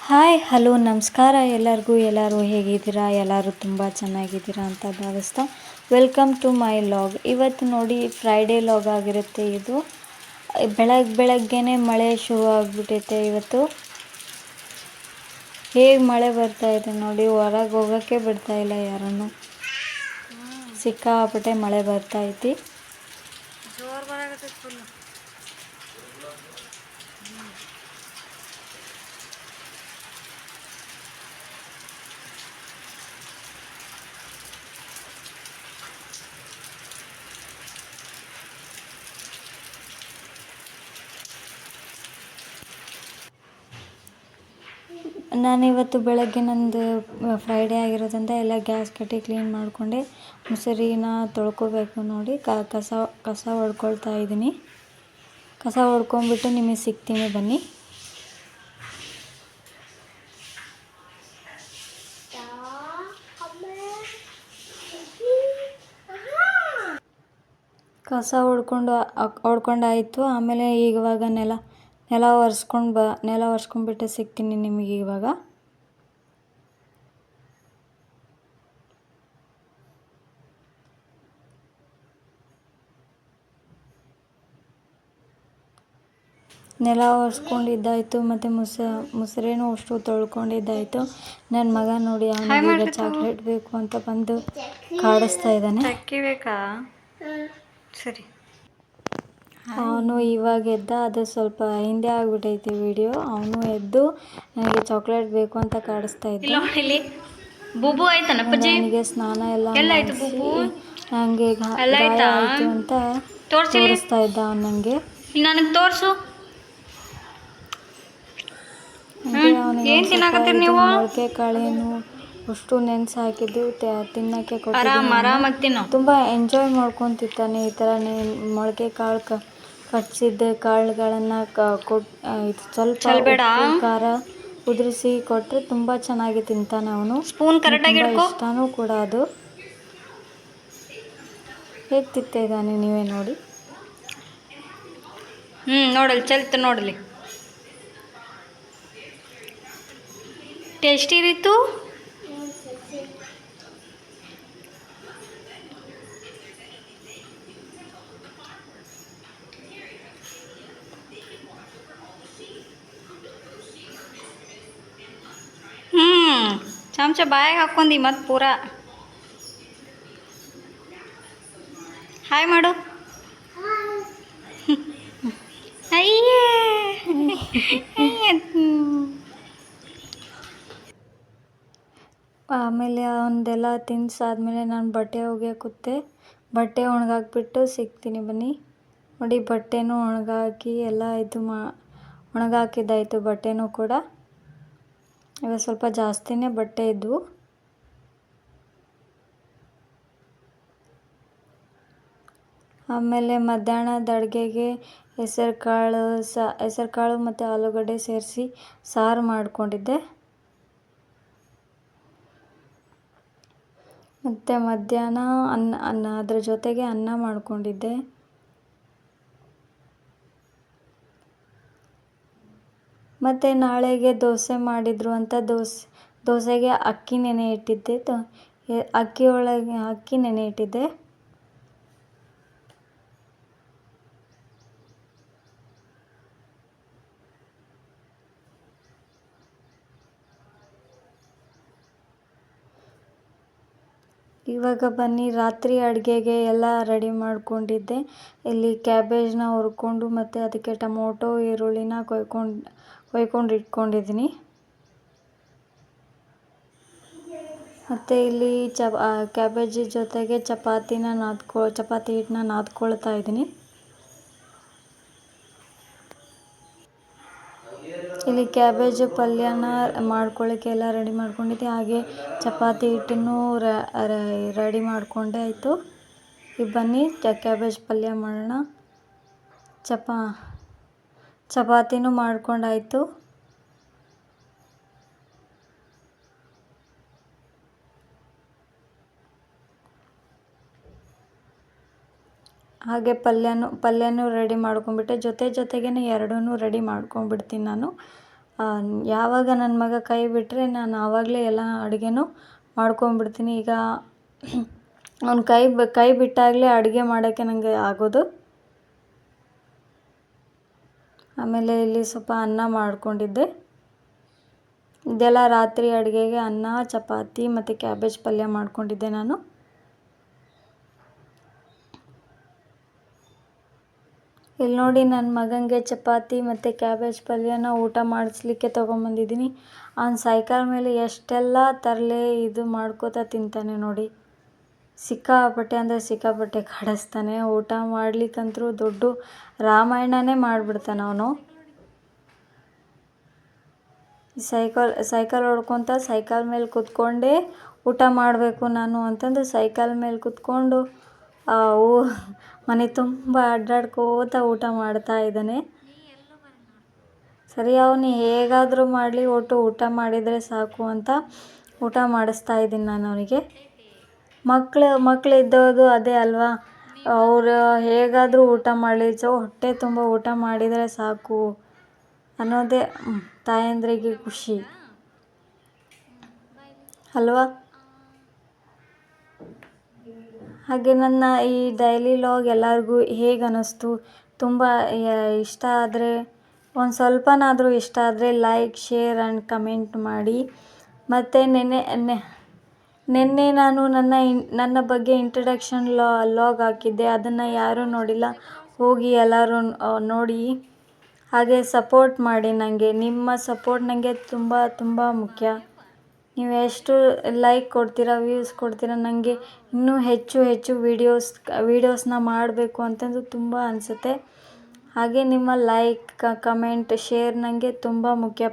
Hi, hello, ನಮಸ್ಕಾರ. ಎಲ್ಲರಿಗೂ ಎಲ್ಲರೂ ಹೇಗಿದ್ದೀರಾ? ಎಲ್ಲರೂ ತುಂಬ ಚೆನ್ನಾಗಿದ್ದೀರಾ ಅಂತ ಭಾವಿಸ್ತಾ ವೆಲ್ಕಮ್ ಟು ಮೈ ಲಾಗ್ ಇವತ್ತು ನೋಡಿ ಫ್ರೈಡೇ ಲಾಗ್ ಆಗಿರುತ್ತೆ ಇದು. ಬೆಳಗ್ಗೆ ಬೆಳಗ್ಗೆನೇ ಮಳೆ ಶುರು ಆಗಿಬಿಟ್ಟೈತೆ ಇವತ್ತು. ಹೇಗೆ ಮಳೆ ಬರ್ತಾ ಇದೆ ನೋಡಿ, ಹೊರಗೆ ಹೋಗೋಕ್ಕೆ ಬಿಡ್ತಾ ಇಲ್ಲ ಯಾರನ್ನು. ಸಿಕ್ಕಾಪಟ್ಟೆ ಮಳೆ ಬರ್ತಾ ನಾನಿವತ್ತು ಬೆಳಗ್ಗೆ ನಂದು ಫ್ರೈಡೇ ಆಗಿರೋದ್ರಿಂದ ಎಲ್ಲ ಗ್ಯಾಸ್ ಕಟ್ಟಿ ಕ್ಲೀನ್ ಮಾಡಿಕೊಂಡೆ. ಮುಸರಿನ ತೊಳ್ಕೊಬೇಕು ನೋಡಿ. ಕಸ ಕಸ ಹೊಡ್ಕೊಳ್ತಾ ಇದ್ದೀನಿ. ಕಸ ಹೊಡ್ಕೊಂಬಿಟ್ಟು ನಿಮಗೆ ಸಿಗ್ತೀನಿ ಬನ್ನಿ. ಕಸ ಹೊಡ್ಕೊಂಡು ಹೊಡ್ಕೊಂಡಾಯಿತು ಆಮೇಲೆ ಈಗವಾಗ ನೆಲ ನೆಲ ಒರೆಸ್ಕೊಂಡು ಬ ನೆಲ ಒರೆಸ್ಕೊಂಡ್ಬಿಟ್ಟು ಸಿಗ್ತೀನಿ ನಿಮಗೆ ಇವಾಗ? ನೆಲ ಒರೆಸ್ಕೊಂಡಿದ್ದಾಯಿತು ಮತ್ತು ಮುಸ ಮುಸುರೇನು ಅಷ್ಟು ತೊಳ್ಕೊಂಡಿದ್ದಾಯಿತು. ನನ್ನ ಮಗ ನೋಡಿ ಅವನಿಗೆ ಚಾಕ್ಲೇಟ್ ಬೇಕು ಅಂತ ಬಂದು ಕಾಡಿಸ್ತಾ ಇದ್ದಾನೆ. ಸರಿ. ಅವನು ಇವಾಗ ಎದ್ದ ಅದು ಸ್ವಲ್ಪ ಹಿಂದೆ ಆಗ್ಬಿಟ್ಟೈತಿ ವಿಡಿಯೋ ಅವನು ಎದ್ದು ನನಗೆ ಚಾಕ್ಲೇಟ್ ಬೇಕು ಅಂತ ಕಾಡಿಸ್ತಾ ಇದ್ದ. ಇಲ್ಲ ಬುಬು ಆಯ್ತಾನ ಅಪ್ಪಾಜಿ? ನನಗೆ ಸ್ನಾನ ಎಲ್ಲ ನಂಗೆ ಮಾಡಿಸಿ. ಬುಬು? ನನಗೆ ಎಲ್ಲ ಆಯ್ತಾ? ಆಯಿತು ಅಂತ ತೋರಿಸಿ ತೋರಿಸ್ತಾ ಇದ್ದ ಅವ್ನು ನನಗೆ ನನಗೆ ತೋರ್ಸು. ಏನು ತಿನ್ನಾಕತ್ತೀರಿ ನೀವು? ಮೊಳಕೆ ಕಾಳೇನು ಅಷ್ಟು ನೆನ್ಸು ಹಾಕಿದ್ದು ತಿನ್ನಕ್ಕೆ ಆರಾಮ್ ಆರಾಮಾಗಿ ತಿನ್ನು. ತುಂಬ ಎಂಜಾಯ್ ಮಾಡ್ಕೊಂತಿತ್ತಾನೆ ಈ ಥರ ಮೊಳಕೆ ಕಾಳು ಕ ಕಟ್ಸಿದ್ದ ಕಾಳುಗಳನ್ನು ಇದು ಸ್ವಲ್ಪ ಖಾರ ಉದುರಿಸಿ ಕೊಟ್ಟರೆ ತುಂಬ ಚೆನ್ನಾಗಿ ತಿಂತಾನೆ ಅವನು ಸ್ಪೂನ್ ಕರೆಕ್ಟಾಗಿ ಇಷ್ಟನೂ ಕೂಡ ಅದು. ಹೇಗೆ ತಿಂತಾ ಇದ್ದಾನೆ ನೀವೇ ನೋಡಿ. ಹ್ಞೂ ನೋಡಲಿ ಚಲ್ತ ನೋಡಲಿ. ಟೇಸ್ಟಿ ಇರಿತು ಹ್ಞೂ ಚಮಚ ಬಾಯಾಗ ಹಾಕ್ಕೊಂಡಿ ಮತ್ತು ಪೂರ. ಹಾಯ್ ಮಾಡು. ಅಯ್ಯೇ. ಆಮೇಲೆ ಅವನ್ನೆಲ್ಲ ತಿನ್ಸಾದ್ಮೇಲೆ ನಾನು ಬಟ್ಟೆ ಒಗೆಯೋಕುತ್ತೆ. ಬಟ್ಟೆ ಒಣಗಾಕ್ಬಿಟ್ಟು ಸಿಗ್ತೀನಿ ಬನ್ನಿ. ನೋಡಿ ಬಟ್ಟೆನೂ ಒಣಗಾಕಿ ಎಲ್ಲ ಇದು ಮಾ, ಒಣಗಾಕಿದ್ದಾಯಿತು ಬಟ್ಟೆನೂ ಕೂಡ. ಇವಾಗ ಸ್ವಲ್ಪ ಜಾಸ್ತಿನೇ ಬಟ್ಟೆ ಇದ್ವು. ಆಮೇಲೆ ಮಧ್ಯಾಹ್ನದ ಅಡುಗೆಗೆ ಹೆಸರು ಕಾಳು ಸ ಹೆಸರು ಕಾಳು ಮತ್ತು ಆಲೂಗಡ್ಡೆ ಸೇರಿಸಿ ಸಾರು ಮಾಡಿಕೊಂಡಿದ್ದೆ. ಮತ್ತು ಮಧ್ಯಾಹ್ನ ಅನ್ನ ಅನ್ನ, ಅದ್ರ ಜೊತೆಗೆ ಅನ್ನ ಮಾಡ್ಕೊಂಡಿದ್ದೆ. ಮತ್ತು ನಾಳೆಗೆ ದೋಸೆ ಮಾಡಿದರು ಅಂತ ದೋಸೆ, ದೋಸೆಗೆ ಅಕ್ಕಿ ನೆನೆ ಇಟ್ಟಿದ್ದೆ. ತ- ಅಕ್ಕಿ ಒಳಗೆ ಅಕ್ಕಿ ನೆನೆ ಇಟ್ಟಿದ್ದೆ. ಇವಾಗ ಬನ್ನಿ, ರಾತ್ರಿ ಅಡುಗೆಗೆ ಎಲ್ಲ ರೆಡಿ ಮಾಡಿಕೊಂಡಿದ್ದೆ. ಇಲ್ಲಿ ಕ್ಯಾಬೇಜ್ನ ಹುರ್ಕೊಂಡು ಮತ್ತು ಅದಕ್ಕೆ ಟೊಮೊಟೊ, ಈರುಳ್ಳಿನ ಕೊಯ್ಕೊಂಡು ಕೊಯ್ಕೊಂಡು ಇಟ್ಕೊಂಡಿದ್ದೀನಿ ಮತ್ತು ಇಲ್ಲಿ ಚ ಕ್ಯಾಬೇಜ್ ಜೊತೆಗೆ ಚಪಾತಿನ ನಾದ್ಕೊ, ಚಪಾತಿ ಹಿಟ್ಟನ್ನ ನಾದ್ಕೊಳ್ತಾ ಇದ್ದೀನಿ. ಇಲ್ಲಿ ಕ್ಯಾಬೇಜ್ ಪಲ್ಯನ ಮಾಡ್ಕೊಳ್ಳಿಕ್ಕೆ ಎಲ್ಲ ರೆಡಿ ಮಾಡ್ಕೊಂಡಿದ್ದೆ. ಹಾಗೆ ಚಪಾತಿ ಹಿಟ್ಟನ್ನು ರೆಡಿ ಮಾಡಿಕೊಂಡೆ ಆಯಿತು. ಈಗ ಬನ್ನಿ ಕ್ಯಾಬೇಜ್ ಪಲ್ಯ ಮಾಡೋಣ. ಚಪಾ, ಚಪಾತಿನೂ ಮಾಡ್ಕೊಂಡಾಯಿತು. ಹಾಗೆ ಪಲ್ಯನೂ ಪಲ್ಯನೂ ರೆಡಿ ಮಾಡ್ಕೊಂಡ್ಬಿಟ್ಟೆ. ಜೊತೆ ಜೊತೆಗೇ ಎರಡೂ ರೆಡಿ ಮಾಡ್ಕೊಂಡ್ಬಿಡ್ತೀನಿ ನಾನು. ಯಾವಾಗ ನನ್ನ ಮಗ ಕೈ ಬಿಟ್ಟರೆ ನಾನು ಆವಾಗಲೇ ಎಲ್ಲ ಅಡುಗೆನೂ ಮಾಡ್ಕೊಂಡ್ಬಿಡ್ತೀನಿ. ಈಗ ಅವ್ನು ಕೈ ಬ, ಕೈ ಬಿಟ್ಟಾಗಲೇ ಅಡುಗೆ ಮಾಡೋಕ್ಕೆ ನನಗೆ ಆಗೋದು. ಆಮೇಲೆ ಇಲ್ಲಿ ಸ್ವಲ್ಪ ಅನ್ನ ಮಾಡ್ಕೊಂಡಿದ್ದೆ. ಇದೆಲ್ಲ ರಾತ್ರಿ ಅಡುಗೆಗೆ ಅನ್ನ, ಚಪಾತಿ ಮತ್ತು ಕ್ಯಾಬೇಜ್ ಪಲ್ಯ ಮಾಡ್ಕೊಂಡಿದ್ದೆ ನಾನು. ಇಲ್ಲಿ ನೋಡಿ ನನ್ನ ಮಗನಿಗೆ ಚಪಾತಿ ಮತ್ತು ಕ್ಯಾಬೇಜ್ ಪಲ್ಯನ ಊಟ ಮಾಡಿಸ್ಲಿಕ್ಕೆ ತೊಗೊಂಬಂದಿದ್ದೀನಿ. ಅವ್ನು ಸೈಕಲ್ ಮೇಲೆ ಎಷ್ಟೆಲ್ಲ ತರಲೆ ಇದು ಮಾಡ್ಕೋತಾ ತಿಂತಾನೆ ನೋಡಿ. ಸಿಕ್ಕಾಪಟ್ಟೆ ಅಂದರೆ ಸಿಕ್ಕಾಪಟ್ಟೆ ಕಾಡಿಸ್ತಾನೆ. ಊಟ ಮಾಡ್ಲಿಕ್ಕಂತರೂ ದೊಡ್ಡ ರಾಮಾಯಣನೇ ಮಾಡಿಬಿಡ್ತಾನೆ ಅವನು. ಸೈಕಲ್ ಸೈಕಲ್ ಹೊಡ್ಕೊತ ಸೈಕಲ್ ಮೇಲೆ ಕೂತ್ಕೊಂಡೇ ಊಟ ಮಾಡಬೇಕು ನಾನು ಅಂತಂದು ಸೈಕಲ್ ಮೇಲೆ ಕೂತ್ಕೊಂಡು ಊ ಮನೆ ತುಂಬ ಅಡ್ಡಾಡ್ಕೋತ ಊಟ ಮಾಡ್ತಾ ಇದ್ದಾನೆ. ಸರಿ, ಅವನು ಹೇಗಾದರೂ ಮಾಡಲಿ, ಒಟ್ಟು ಊಟ ಮಾಡಿದರೆ ಸಾಕು ಅಂತ ಊಟ ಮಾಡಿಸ್ತಾ ಇದ್ದೀನಿ ನಾನು ಅವನಿಗೆ. ಮಕ್ಳು ಮಕ್ಳು ಇದ್ದೋದು ಅದೇ ಅಲ್ವಾ? ಅವರು ಹೇಗಾದರೂ ಊಟ ಮಾಡಲಿ ಸೊ ಹೊಟ್ಟೆ ತುಂಬ ಊಟ ಮಾಡಿದರೆ ಸಾಕು ಅನ್ನೋದೇ ತಾಯಂದ್ರಿಗೆ ಖುಷಿ. ಅಲ್ವಾ? ಹಾಗೆ ನನ್ನ ಈ ಡೈಲಿ ಲಾಗ್ ಎಲ್ಲರಿಗೂ ಹೇಗೆ ಅನ್ನಿಸ್ತು ತುಂಬ ಇಷ್ಟ ಆದರೆ, ಒಂದು ಸ್ವಲ್ಪನಾದರೂ ಇಷ್ಟ ಆದರೆ ಲೈಕ್ ಶೇರ್ ಆ್ಯಂಡ್ ಕಮೆಂಟ್ ಮಾಡಿ. ಮತ್ತು ನೆನ್ನೆ ನಿನ್ನೆ ನಾನು ನನ್ನ ಇನ್, ನನ್ನ ಬಗ್ಗೆ ಇಂಟ್ರಡಕ್ಷನ್ ಲಾಗ್ ಹಾಕಿದ್ದೆ. ಅದನ್ನು ಯಾರೂ ನೋಡಿಲ್ಲ. ಹೋಗಿ ಎಲ್ಲರೂ ನೋಡಿ. ಹಾಗೆ ಸಪೋರ್ಟ್ ಮಾಡಿ ನನಗೆ ನಿಮ್ಮ ಸಪೋರ್ಟ್ ನನಗೆ ತುಂಬ ತುಂಬ ಮುಖ್ಯ. ನೀವು ಎಷ್ಟು ಲೈಕ್ ಕೊಡ್ತೀರಾ ವ್ಯೂಸ್ ಕೊಡ್ತೀರಾ ನನಗೆ ಇನ್ನೂ ಹೆಚ್ಚು ಹೆಚ್ಚು ವೀಡಿಯೋಸ್ ವೀಡಿಯೋಸ್ನ ಮಾಡಬೇಕು ಅಂತಂದು ತುಂಬ ಅನಿಸುತ್ತೆ. ಹಾಗೆ ನಿಮ್ಮ ಲೈಕ್ ಕಮೆಂಟ್ ಶೇರ್ ನನಗೆ ತುಂಬ ಮುಖ್ಯ.